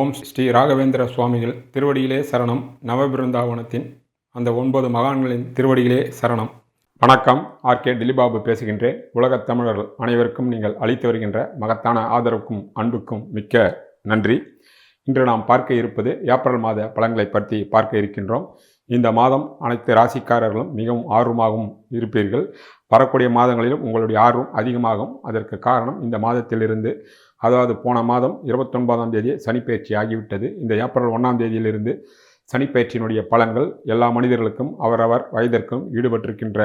ஓம் ஸ்ரீ ராகவேந்திர சுவாமிகள் திருவடியிலே சரணம். நவபிருந்தாவனத்தின் அந்த ஒன்பது மகான்களின் திருவடியிலே சரணம். வணக்கம். ஆர்கே திலிபாபு பேசுகின்றேன் உலகத் தமிழர்கள் அனைவருக்கும் நீங்கள் அளித்து வருகின்ற மகத்தான ஆதரவுக்கும் அன்புக்கும் மிக்க நன்றி. இன்று நாம் பார்க்க இருப்பது ஏப்ரல் மாத பலன்களை பற்றி பார்க்க இருக்கின்றோம். இந்த மாதம் அனைத்து ராசிக்காரர்களும் மிகவும் ஆர்வமாகவும் இருப்பீர்கள். வரக்கூடிய மாதங்களிலும் உங்களுடைய ஆர்வம் அதிகமாகும். அதற்கு காரணம் இந்த மாதத்திலிருந்து அதாவது போன மாதம் இருபத்தொன்பதாம் தேதி சனிப்பெயர்ச்சி ஆகிவிட்டது. இந்த ஏப்ரல் ஒன்றாம் தேதியிலிருந்து சனிப்பெயர்ச்சியினுடைய பலன்கள் எல்லா மனிதர்களுக்கும் அவரவர் வயதிற்கும் ஈடுபட்டிருக்கின்ற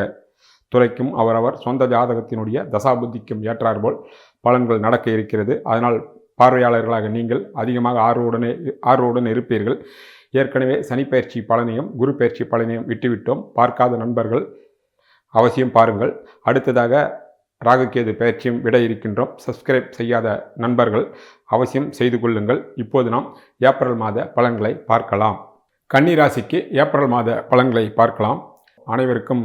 துறைக்கும் அவரவர் சொந்த ஜாதகத்தினுடைய தசாபுத்திக்கும் ஏற்றாற்போல் பலன்கள் நடக்க இருக்கிறது. அதனால் பார்வையாளர்களாக நீங்கள் அதிகமாக ஆர்வவுடனே ஆர்வவுடன் இருப்பீர்கள். ஏற்கனவே சனிப்பெயர்ச்சி பலனையும் குரு பயிற்சி பலனையும் விட்டுவிட்டோம். பார்க்காத நண்பர்கள் அவசியம் பாருங்கள். அடுத்ததாக ராகுகேது பயிற்சியும் விட இருக்கின்றோம். சப்ஸ்கிரைப் செய்யாத நண்பர்கள் அவசியம் செய்து கொள்ளுங்கள். இப்போது நாம் ஏப்ரல் மாத பலன்களை பார்க்கலாம். கன்னிராசிக்கு ஏப்ரல் மாத பலன்களை பார்க்கலாம். அனைவருக்கும்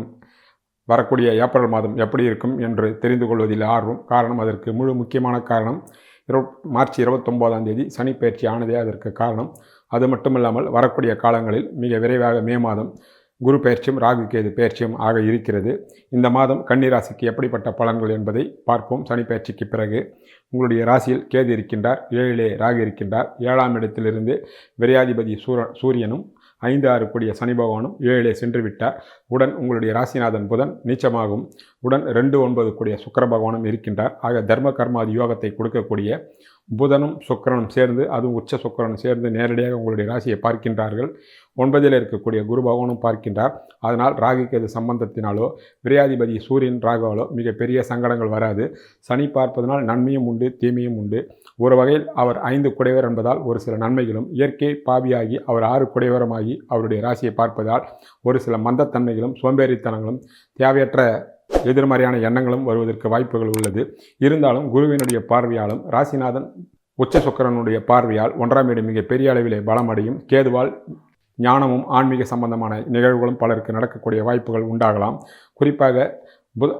வரக்கூடிய ஏப்ரல் மாதம் எப்படி இருக்கும் என்று தெரிந்து கொள்வதில் ஆர்வம். காரணம் அதற்கு முழு முக்கியமான காரணம் இரு மார்ச் இருபத்தொம்போதாம் தேதி சனி பயிற்சி ஆனதே அதற்கு காரணம். அது மட்டுமில்லாமல் வரக்கூடிய காலங்களில் மிக விரைவாக மே மாதம் குரு பயிற்சியும் ராகு கேது பயிற்சியும் ஆக இருக்கிறது. இந்த மாதம் கன்னிராசிக்கு எப்படிப்பட்ட பலன்கள் என்பதை பார்ப்போம். சனி பயிற்சிக்கு பிறகு உங்களுடைய ராசியில் கேது இருக்கின்றார் ஏழிலே ராகு இருக்கின்றார். ஏழாம் இடத்திலிருந்து விரையாதிபதி சூர சூரியனும் ஐந்து ஆறு கூடிய சனி பகவானும் ஏழே சென்று விட்டார். உடன் உங்களுடைய ராசிநாதன் புதன் நீச்சமாகும். உடன் ரெண்டு ஒன்பது கூடிய சுக்கர பகவானும் இருக்கின்றார். ஆக தர்ம கர்மாதி யோகத்தை கொடுக்கக்கூடிய புதனும் சுக்கரனும் சேர்ந்து அதுவும் உச்ச சுக்கரனும் சேர்ந்து நேரடியாக உங்களுடைய ராசியை பார்க்கின்றார்கள். ஒன்பதில் இருக்கக்கூடிய குரு பகவானும் பார்க்கின்றார். அதனால் ராகு கேது சம்பந்தத்தினாலோ விரையாதிபதி சூரியன் ராகுவாலோ மிகப்பெரிய சங்கடங்கள் வராது. சனி பார்ப்பதனால் நன்மையும் உண்டு தீமையும் உண்டு. ஒரு வகையில் அவர் ஐந்து குடைவர் என்பதால் ஒரு சில நன்மைகளும் இயற்கை பாவியாகி அவர் ஆறு குடைவரமாகி அவருடைய ராசியை பார்ப்பதால் ஒரு சில மந்தத்தன்மைகளும் சோம்பேறித்தனங்களும் தேவையற்ற எதிர்மறையான எண்ணங்களும் வருவதற்கு வாய்ப்புகள் உள்ளது. இருந்தாலும் குருவினுடைய பார்வையாலும் ராசிநாதன் உச்ச சுக்கரனுடைய பார்வையால் ஒன்றாம் இடம் மிக பெரிய அளவிலே பலமடையும். கேதுவால் ஞானமும் ஆன்மீக சம்பந்தமான நிகழ்வுகளும் பலருக்கு நடக்கக்கூடிய வாய்ப்புகள் உண்டாகலாம். குறிப்பாக புத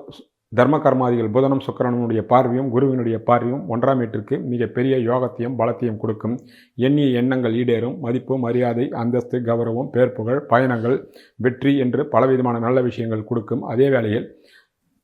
தர்ம கர்மாதிகள் புதனும் சுக்கரனுடைய பார்வையும் குருவினுடைய பார்வையும் ஒன்றாம் வீட்டிற்கு மிகப்பெரிய யோகத்தையும் பலத்தையும் கொடுக்கும். எண்ணிய எண்ணங்கள் ஈடேறும். மதிப்பு மரியாதை அந்தஸ்து கௌரவம் பேர்ப்புகள் பயணங்கள் வெற்றி என்று பலவிதமான நல்ல விஷயங்கள் கொடுக்கும். அதே வேளையில்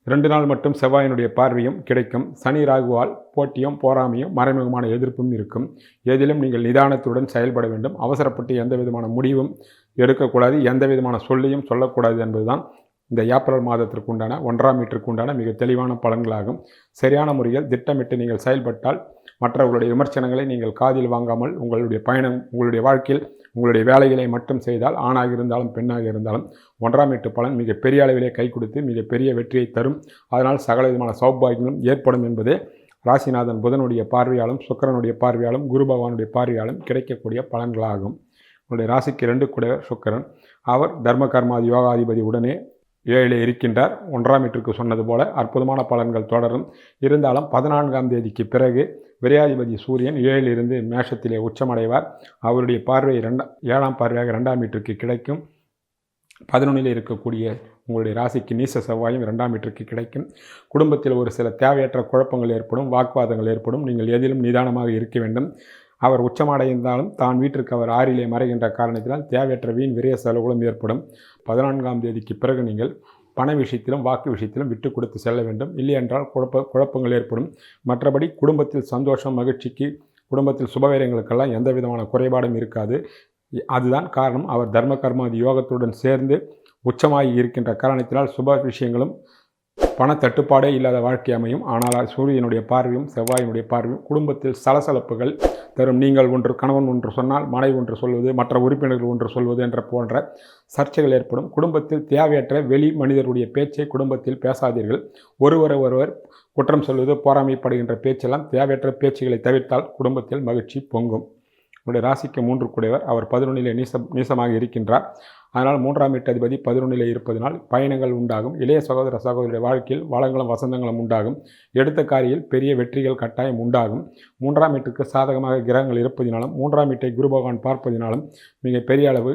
ரெண்டு நாள் மட்டும் செவ்வாயினுடைய பார்வையும் கிடைக்கும். சனி ராகுவால் போட்டியும் போராமையும் மறைமுகமான எதிர்ப்பும் இருக்கும். எதிலும் நீங்கள் நிதானத்துடன் செயல்பட வேண்டும். அவசரப்பட்டு எந்த விதமான முடிவும் எடுக்கக்கூடாது. எந்த விதமான சொல்லையும் சொல்லக்கூடாது என்பதுதான் இந்த ஏப்ரல் மாதத்திற்கு உண்டான ஒன்றாம் மீட்டருக்கு உண்டான மிக தெளிவான பலன்களாகும். சரியான முறையில் திட்டமிட்டு நீங்கள் செயல்பட்டால் மற்றவர்களுடைய விமர்சனங்களை நீங்கள் காதில் வாங்காமல் உங்களுடைய பயணம் உங்களுடைய வாழ்க்கையில் உங்களுடைய வேலைகளை மட்டும் செய்தால் ஆணாக இருந்தாலும் பெண்ணாக இருந்தாலும் ஒன்றாம் எட்டு பலன் மிக பெரிய அளவிலே கை கொடுத்து மிக பெரிய வெற்றியை தரும். அதனால் சகல விதமான சௌபாகியங்களும் ஏற்படும் என்பதே ராசிநாதன் புதனுடைய பார்வையாலும் சுக்கரனுடைய பார்வையாலும் குரு பகவானுடைய பார்வையாலும் கிடைக்கக்கூடிய பலன்களாகும். உங்களுடைய ராசிக்கு ரெண்டு கூட சுக்கரன். அவர் தர்ம கர்மாதி யோகாதிபதி உடனே ஏழில் இருக்கின்றார். ஒன்றாம் வீட்டிற்கு சொன்னது போல அற்புதமான பலன்கள் தொடரும். இருந்தாலும் பதினான்காம் தேதிக்கு பிறகு விரையாதிபதி சூரியன் ஏழிலிருந்து மேஷத்திலே உச்சமடைவார். அவருடைய பார்வை ரெண்டா ஏழாம் பார்வையாக ரெண்டாம் வீட்டிற்கு கிடைக்கும். பதினொன்றில் இருக்கக்கூடிய உங்களுடைய ராசிக்கு நீச செவ்வாயும் இரண்டாம் வீட்டிற்கு கிடைக்கும். குடும்பத்தில் ஒரு சில தேவையற்ற குழப்பங்கள் ஏற்படும் வாக்குவாதங்கள் ஏற்படும். நீங்கள் எதிலும் நிதானமாக இருக்க வேண்டும். அவர் உச்சமடைந்தாலும் தான் வீட்டிற்கு அவர் ஆறிலே மறைகின்ற காரணத்தினால் தேவையற்ற வீண் விரைய செலவுகளும் ஏற்படும். பதினான்காம் தேதிக்கு பிறகு நீங்கள் பண விஷயத்திலும் வாக்கு விஷயத்திலும் விட்டு கொடுத்து செல்ல வேண்டும். இல்லையென்றால் குழப்ப குழப்பங்கள் ஏற்படும். மற்றபடி குடும்பத்தில் சந்தோஷம் மகிழ்ச்சிக்கு குடும்பத்தில் சுபவீரங்களுக்கெல்லாம் எந்த விதமான குறைபாடும் இருக்காது. அதுதான் காரணம். அவர் தர்ம கர்மாதி யோகத்துடன் சேர்ந்து உச்சமாகி இருக்கின்ற காரணத்தினால் சுப விஷயங்களும் பண தட்டுப்பாடே இல்லாத வாழ்க்கை அமையும். ஆனால் சூரியனுடைய பார்வையும் செவ்வாயினுடைய பார்வையும் குடும்பத்தில் சலசலப்புகள் தரும். நீங்கள் ஒன்று கணவன் ஒன்று சொன்னால் மனைவி ஒன்று சொல்வது மற்ற உறுப்பினர்கள் ஒன்று சொல்வது என்ற போன்ற சர்ச்சைகள் ஏற்படும். குடும்பத்தில் தேவையற்ற வெளி மனிதருடைய பேச்சை குடும்பத்தில் பேசாதீர்கள். ஒருவரை ஒருவர் குற்றம் சொல்வது போராமைப்படுகின்ற பேச்செல்லாம் தேவையற்ற பேச்சுகளை தவிர்த்தால் குடும்பத்தில் மகிழ்ச்சி பொங்கும். உங்களுடைய ராசிக்கு மூன்று கூடையவர். அவர் பதினொன்றிலே நீசம் நீசமாக இருக்கின்றார். அதனால் மூன்றாம் வீட்டு அதிபதி பதினொன்றிலே இருப்பதனால் பயணங்கள் உண்டாகும். இளைய சகோதர சகோதரிய வாழ்க்கையில் வளங்களும் வசந்தங்களும் உண்டாகும். எடுத்த காரியில் பெரிய வெற்றிகள் கட்டாயம் உண்டாகும். மூன்றாம் வீட்டுக்கு சாதகமாக கிரகங்கள் இருப்பதினாலும் மூன்றாம் வீட்டை குரு பகவான் பார்ப்பதினாலும் மிக பெரிய அளவு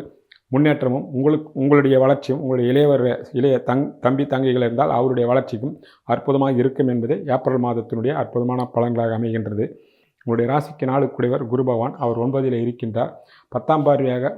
முன்னேற்றமும் உங்களுக்கு உங்களுடைய வளர்ச்சியும் உங்களுடைய இளையவர் இளைய தங் தம்பி தங்கைகள் இருந்தால் அவருடைய வளர்ச்சிக்கும் அற்புதமாக இருக்கும் என்பதே ஏப்ரல் மாதத்தினுடைய அற்புதமான பலன்களாக அமைகின்றது. உங்களுடைய ராசிக்கு நாளுக்குடையவர் குரு பகவான். அவர் ஒன்பதில் இருக்கின்றார். பத்தாம் பார்வையாக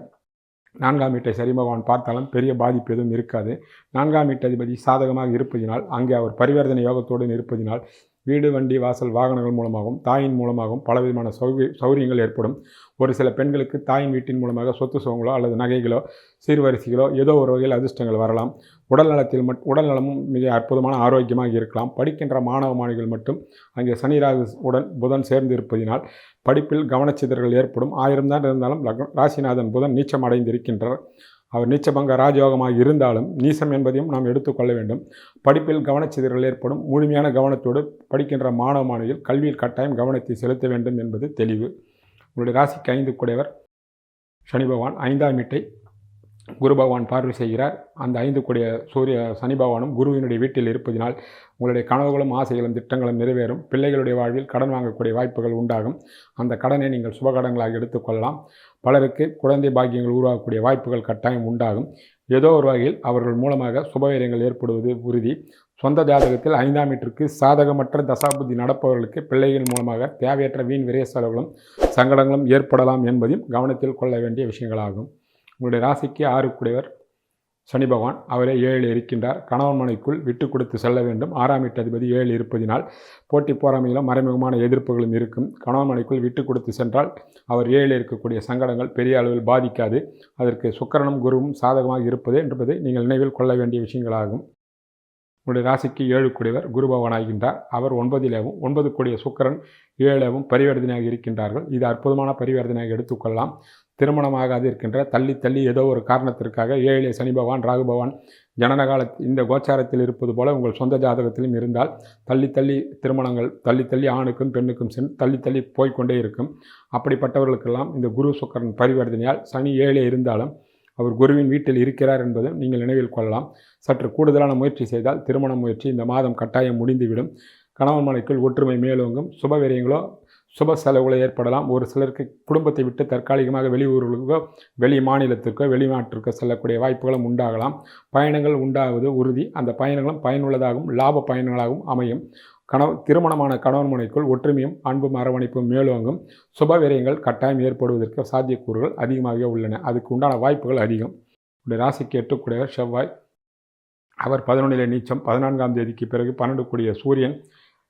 நான்காம் வீட்டை சரி பகவான் பார்த்தாலும் பெரிய பாதிப்பு எதுவும் இருக்காது. நான்காம் வீட்டு அதிபதி சாதகமாக இருப்பதினால் அங்கே அவர் பரிவர்த்தனை யோகத்தோடு இருப்பதினால் வீடு வண்டி வாசல் வாகனங்கள் மூலமாகவும் தாயின் மூலமாகவும் பலவிதமான சௌகி சௌகரியங்கள் ஏற்படும். ஒரு சில பெண்களுக்கு தாயின் வீட்டின் மூலமாக சொத்து சுகங்களோ அல்லது நகைகளோ சீர்வரிசைகளோ ஏதோ ஒரு வகையில் அதிர்ஷ்டங்கள் வரலாம். உடல் நலத்தில் மட் உடல் நலமும் மிக அற்புதமான ஆரோக்கியமாக இருக்கலாம். படிக்கின்ற மாணவ மாணவிகள் மட்டும் அங்கே சனி ராகு உடன் புதன் சேர்ந்து இருப்பதினால் படிப்பில் கவனச்சிதறல் ஏற்படும். ஆயிரம் தான் இருந்தாலும் லக்ன ராசிநாதன் புதன் நீச்சம் அடைந்திருக்கின்றார். அவர் நீச்சபங்க ராஜயோகமாக இருந்தாலும் நீசம் என்பதையும் நாம் எடுத்துக்கொள்ள வேண்டும். படிப்பில் கவனச்சிதறல் ஏற்படும். முழுமையான கவனத்தோடு படிக்கின்ற மாணவ மாணவியில் கல்வியில் கட்டாயம் கவனத்தை செலுத்த வேண்டும் என்பது தெளிவு. உங்களுடைய ராசிக்கு ஐந்து கூடையவர். சனி பகவான் ஐந்தாம் வீட்டை குரு பகவான் பார்வை செய்கிறார். அந்த ஐந்து கூடிய சூரிய சனி பகவானும் குருவினுடைய வீட்டில் இருப்பதினால் உங்களுடைய கனவுகளும் ஆசைகளும் திட்டங்களும் நிறைவேறும். பிள்ளைகளுடைய வாழ்வில் கடன் வாங்கக்கூடிய வாய்ப்புகள் உண்டாகும். அந்த கடனை நீங்கள் சுபகடங்களாக எடுத்துக்கொள்ளலாம். பலருக்கு குழந்தை பாக்கியங்கள் உருவாகக்கூடிய வாய்ப்புகள் கட்டாயம் உண்டாகும். ஏதோ ஒரு வகையில் அவர்கள் மூலமாக சுபவீரங்கள் ஏற்படுவது உறுதி. சொந்த ஜாதகத்தில் ஐந்தாம் வீட்டிற்கு சாதகமற்ற தசாபுத்தி நடப்பவர்களுக்கு பிள்ளைகள் மூலமாக தேவையற்ற வீண் விரைய செலவுகளும் சங்கடங்களும் ஏற்படலாம் என்பதையும் கவனத்தில் கொள்ள வேண்டிய விஷயங்களாகும். உங்களுடைய ராசிக்கு ஆறுக்குடையவர் சனி பகவான். அவரே ஏழில் இருக்கின்றார். கணவன் மனைக்குள் விட்டு கொடுத்து செல்ல வேண்டும். ஆறாம் அதிபதி ஏழு இருப்பதினால் போட்டி போராமையிலும் மறைமுகமான எதிர்ப்புகளும் இருக்கும். கணவன் மனைக்குள் விட்டு கொடுத்து சென்றால் அவர் ஏழில் இருக்கக்கூடிய சங்கடங்கள் பெரிய அளவில் பாதிக்காது. அதற்கு சுக்கரனும் குருவும் சாதகமாக இருப்பது என்பதை நீங்கள் நினைவில் கொள்ள வேண்டிய விஷயங்களாகும். உங்களுடைய ராசிக்கு ஏழு கூடியவர் குரு பகவானாகின்றார். அவர் ஒன்பதிலேவும் ஒன்பது கூடிய சுக்கரன் ஏழவும் பரிவர்த்தனையாக இருக்கின்றார்கள். இது அற்புதமான பரிவர்த்தனையாக எடுத்துக்கொள்ளலாம் திருமணமாகாது இருக்கின்ற தள்ளி தள்ளி ஏதோ ஒரு காரணத்திற்காக ஏழிலே சனி பகவான் ராகு பகவான் ஜனனகால இந்த கோச்சாரத்தில் இருப்பது போல உங்கள் சொந்த ஜாதகத்திலும் இருந்தால் தள்ளி தள்ளி திருமணங்கள் தள்ளி தள்ளி ஆணுக்கும் பெண்ணுக்கும் சென் தள்ளி தள்ளி போய்கொண்டே இருக்கும். அப்படிப்பட்டவர்களுக்கெல்லாம் இந்த குரு சுக்கரன் பரிவர்த்தனையால் சனி ஏழே இருந்தாலும் அவர் குருவின் வீட்டில் இருக்கிறார் என்பதை நீங்கள் நினைவில் கொள்ளலாம். சற்று கூடுதலான முயற்சி செய்தால் திருமண முயற்சி இந்த மாதம் கட்டாயம் முடிந்துவிடும். கணவன் மனைக்குள் ஒற்றுமை மேலோங்கும். சுபவீரியங்களோ சுப செலவுகளை ஏற்படலாம். ஒரு சிலருக்கு குடும்பத்தை விட்டு தற்காலிகமாக வெளியூர்களுக்கோ வெளி மாநிலத்திற்கோ வெளிநாட்டிற்கோ செல்லக்கூடிய வாய்ப்புகளும் உண்டாகலாம். பயணங்கள் உண்டாவது உறுதி. அந்த பயணங்களும் பயனுள்ளதாகவும் லாப பயணங்களாகவும் அமையும். கணவ திருமணமான கணவன் முனைக்குள் ஒற்றுமையும் அன்பும் அரவணைப்பும் மேலோங்கும். சுப விரயங்கள் கட்டாயம் ஏற்படுவதற்கு சாத்தியக்கூறுகள் அதிகமாகவே உள்ளன. அதுக்கு உண்டான வாய்ப்புகள் அதிகம். உடைய ராசிக்கு எட்டுக்குடையவர் செவ்வாய். அவர் பதினொன்றிலே நீச்சம். பதினான்காம் தேதிக்கு பிறகு பன்னெண்டு கூடிய சூரியன்.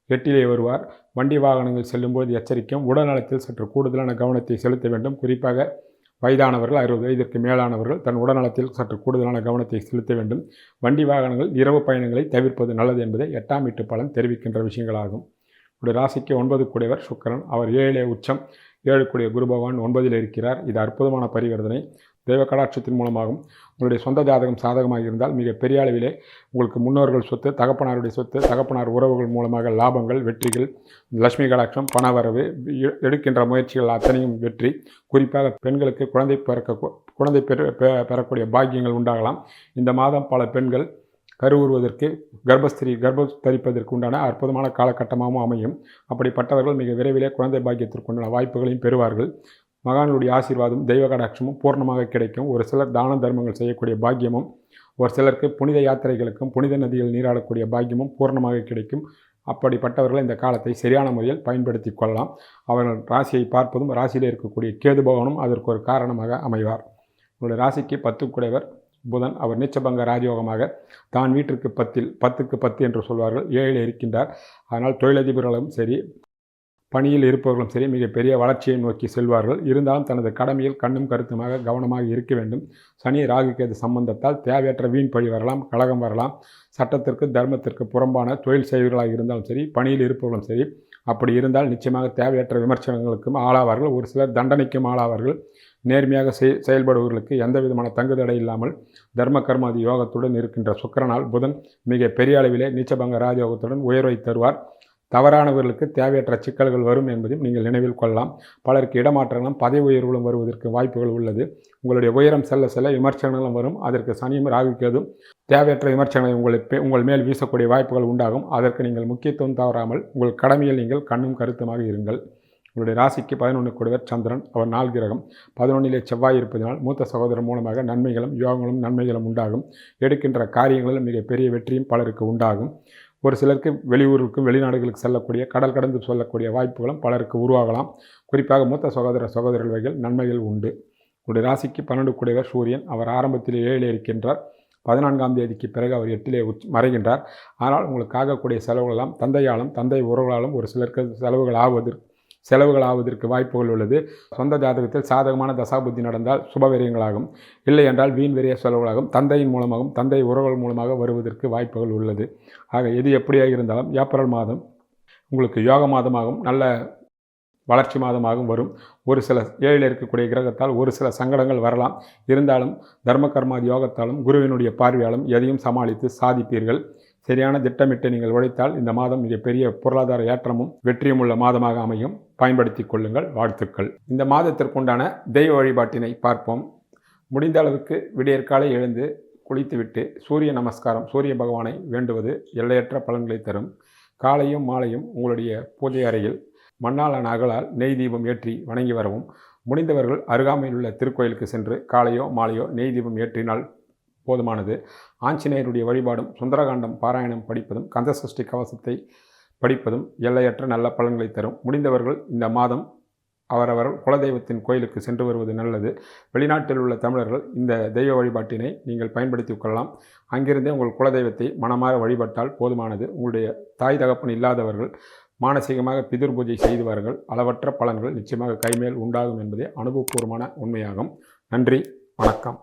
எட்டிலே வருவார். வண்டி வாகனங்கள் செல்லும்போது எச்சரிக்கும். உடல்நலத்தில் சற்று கூடுதலான கவனத்தை செலுத்த வேண்டும். குறிப்பாக வயதானவர்கள் அறுபது வயதிற்கு மேலானவர்கள் தன் உடல்நலத்தில் சற்று கூடுதலான கவனத்தை செலுத்த வேண்டும். வண்டி வாகனங்கள் இரவு பயணங்களை தவிர்ப்பது நல்லது என்பதை எட்டாம் வீட்டு பலன் தெரிவிக்கின்ற விஷயங்களாகும். ஒரு ராசிக்கு ஒன்பது கூடியவர் சுக்கரன். அவர் ஏழே உச்சம் ஏழு கூடிய குரு பகவான் ஒன்பதில் இருக்கிறார். இது அற்புதமான பரிவர்த்தனை. தெய்வ கடாட்சத்தின் மூலமாகவும் உங்களுடைய சொந்த ஜாதகம் சாதகமாக இருந்தால் மிக பெரிய அளவிலே உங்களுக்கு முன்னோர்கள் சொத்து தகப்பனாருடைய சொத்து தகப்பனார் உறவுகள் மூலமாக லாபங்கள் வெற்றிகள் லட்சுமி கடாட்சம் பணவரவு எடுக்கின்ற முயற்சிகள் அத்தனையும் வெற்றி. குறிப்பாக பெண்களுக்கு குழந்தை பிறக்க குழந்தை பெற பெறக்கூடிய பாக்கியங்கள் உண்டாகலாம். இந்த மாதம் பல பெண்கள் கருவுறுவதற்கு கர்ப்பஸ்திரி கர்ப்ப தரிப்பதற்கு உண்டான அற்புதமான காலகட்டமாகவும் அமையும். அப்படிப்பட்டவர்கள் மிக விரைவிலே குழந்தை பாக்கியத்திற்குண்டான வாய்ப்புகளையும் பெறுவார்கள். மகான்களுடைய ஆசீர்வாதம் தெய்வ கடாட்சமும் பூர்ணமாக கிடைக்கும். ஒரு சிலர் தான தர்மங்கள் செய்யக்கூடிய பாக்கியமும் ஒரு சிலருக்கு புனித யாத்திரைகளுக்கும் புனித நதிகள் நீராடக்கூடிய பாக்கியமும் பூர்ணமாக கிடைக்கும். அப்படிப்பட்டவர்கள் இந்த காலத்தை சரியான முறையில் பயன்படுத்தி கொள்ளலாம். அவர்கள் ராசியை பார்ப்பதும் ராசியில் இருக்கக்கூடிய கேதுபவனும் அதற்கு ஒரு காரணமாக அமைவார். உங்களுடைய ராசிக்கு பத்து புதன். அவர் நீச்சபங்க ராஜயோகமாக தான் வீட்டிற்கு பத்தில் பத்துக்கு பத்து என்று சொல்வார்கள். ஏழில் இருக்கின்றார். அதனால் தொழிலதிபர்களும் சரி பணியில் இருப்பவர்களும் சரி மிகப்பெரிய வளர்ச்சியை நோக்கி செல்வார்கள். இருந்தாலும் தனது கடமையில் கண்ணும் கருத்துமாக கவனமாக இருக்க வேண்டும். சனி ராகுக்கேது சம்பந்தத்தால் தேவையற்ற வீண் பழி வரலாம் கழகம் வரலாம். சட்டத்திற்கு தர்மத்திற்கு புறம்பான தொழில் செய்வர்களாக இருந்தாலும் சரி பணியில் இருப்பவர்களும் சரி அப்படி இருந்தால் நிச்சயமாக தேவையற்ற விமர்சனங்களுக்கும் ஆளாவார்கள். ஒரு சிலர் தண்டனைக்கும் ஆளாவார்கள். நேர்மையாக செய் செயல்படுபவர்களுக்கு எந்த விதமான தங்குதடை இல்லாமல் தர்ம கர்மாதி யோகத்துடன் இருக்கின்ற சுக்கரனால் புதன் மிக பெரிய அளவிலே நீச்சபங்க ராஜயோகத்துடன் உயர்வை தருவார். தவறானவர்களுக்கு தேவையற்ற சிக்கல்கள் வரும் என்பதையும் நீங்கள் நினைவில் கொள்ளலாம். பலருக்கு இடமாற்றங்களும் பதவி உயர்வுகளும் வருவதற்கு வாய்ப்புகள் உள்ளது. உங்களுடைய உயரம் செல்ல செல்ல விமர்சனங்களும் வரும். அதற்கு சனியும் ராகுக்கேதும் தேவையற்ற விமர்சனங்களை உங்களை உங்கள் மேல் வீசக்கூடிய வாய்ப்புகள் உண்டாகும். அதற்கு நீங்கள் முக்கியத்துவம் தவறாமல் உங்கள் கடமையில் நீங்கள் கண்ணும் கருத்துமாக இருங்கள். உங்களுடைய ராசிக்கு பதினொன்று கொடுவர் சந்திரன். அவர் நாள் கிரகம். பதினொன்றிலே செவ்வாய் இருப்பதனால் மூத்த சகோதரர் மூலமாக நன்மைகளும் யோகங்களும் நன்மைகளும் உண்டாகும். எடுக்கின்ற காரியங்களில் மிகப்பெரிய வெற்றியும் பலருக்கு உண்டாகும். ஒரு சிலருக்கு வெளியூருக்கும் வெளிநாடுகளுக்கு செல்லக்கூடிய கடல் கடந்து செல்லக்கூடிய வாய்ப்புகளும் பலருக்கு உருவாகலாம். குறிப்பாக மூத்த சகோதர சகோதரர்கள் வகையில் நன்மைகள் உண்டு. உங்களுடைய ராசிக்கு பன்னெண்டு கூடியவர் சூரியன். அவர் ஆரம்பத்தில் ஏழில் இருக்கின்றார். பதினான்காம் தேதிக்கு பிறகு அவர் எட்டிலே உச் மறைகின்றார். ஆனால் உங்களுக்கு ஆகக்கூடிய செலவுகளெல்லாம் தந்தையாலும் தந்தை உறவுகளாலும் ஒரு சிலருக்கு செலவுகள் ஆவதற்கு செலவுகள் ஆவதற்கு வாய்ப்புகள் உள்ளது. சொந்த ஜாதகத்தில் சாதகமான தசாபுத்தி நடந்தால் சுபவிரயங்களாகும். இல்லை என்றால் வீண் விரய செலவுகளாகும். தந்தையின் மூலமாகவும் தந்தை உறவுகள் மூலமாக வருவதற்கு வாய்ப்புகள் உள்ளது. ஆக எது எப்படியாக இருந்தாலும் ஏப்ரல் மாதம் உங்களுக்கு யோக மாதமாகவும் நல்ல வளர்ச்சி மாதமாகவும் வரும். ஒரு சில ஏழில் இருக்கக்கூடிய கிரகத்தால் ஒரு சில சங்கடங்கள் வரலாம். இருந்தாலும் தர்மகர்மாதி யோகத்தாலும் குருவினுடைய பார்வையாலும் எதையும் சமாளித்து சாதிப்பீர்கள். சரியான திட்டமிட்டு நீங்கள் உழைத்தால் இந்த மாதம் மிகப்பெரிய பொருளாதார ஏற்றமும் வெற்றியும் உள்ள மாதமாக அமையும். பயன்படுத்தி கொள்ளுங்கள். வாழ்த்துக்கள். இந்த மாதத்திற்குண்டான தெய்வ வழிபாட்டினை பார்ப்போம். முடிந்த அளவுக்கு விடியற்காலை எழுந்து குளித்துவிட்டு சூரிய நமஸ்காரம் சூரிய பகவானை வேண்டுவது எல்லையற்ற பலன்களை தரும். காலையும் மாலையும் உங்களுடைய பூஜை அறையில் மண்ணாலான அகலால் நெய் தீபம் ஏற்றி வணங்கி வரவும். முடிந்தவர்கள் அருகாமையில் உள்ள திருக்கோயிலுக்கு சென்று காலையோ மாலையோ நெய் தீபம் ஏற்றினால் போதுமானது. ஆஞ்சநேயருடைய வழிபாடும் சுந்தரகாண்டம் பாராயணம் படிப்பதும் கந்தசஷ்டி கவசத்தை படிப்பதும் எல்லையற்ற நல்ல பலன்களை தரும். முடிந்தவர்கள் இந்த மாதம் அவரவர் குலதெய்வத்தின் கோயிலுக்கு சென்று வருவது நல்லது. வெளிநாட்டில் உள்ள தமிழர்கள் இந்த தெய்வ வழிபாட்டினை நீங்கள் பயன்படுத்தி கொள்ளலாம். அங்கிருந்தே உங்கள் குலதெய்வத்தை மனமாற வழிபட்டால் போதுமானது. உங்களுடைய தாய் தகப்பன் இல்லாதவர்கள் மானசீகமாக பிதிர் பூஜை செய்துவார்கள். அளவற்ற பலன்கள் நிச்சயமாக கைமேல் உண்டாகும் என்பதே அனுபவபூர்வமான உண்மையாகும். நன்றி வணக்கம்.